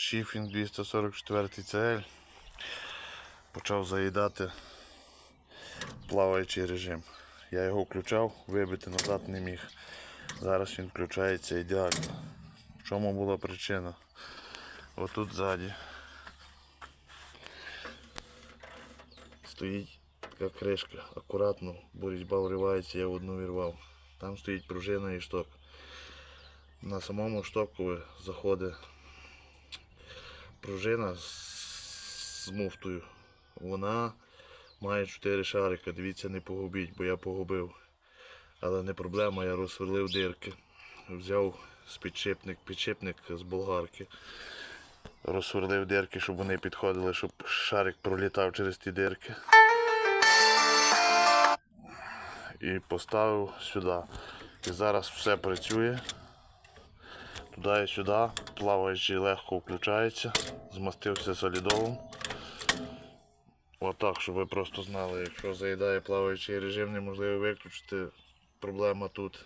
Шіфінг 244 CL почав заїдати плаваючий режим. Я його включав, вибити назад не міг. Зараз він включається ідеально. В чому була причина? Отут ззаді стоїть така кришка, акуратно, бо різьба вривається, я одну вірвав. Там стоїть пружина і шток. На самому штоку заходить пружина з, муфтою. Вона має 4 шарика. Дивіться, не погубіть, бо я погубив. Але не проблема, я розсверлив дирки. Взяв з підшипник, підшипник з болгарки. Розсверлив дирки, щоб вони підходили, щоб шарик пролітав через ті дирки. І поставив сюди. І зараз все працює. Туди і сюди, плаваючий легко включається, змастився солідолом. Отак, щоб ви просто знали, якщо заїдає плаваючий режим, неможливо виключити. Проблема тут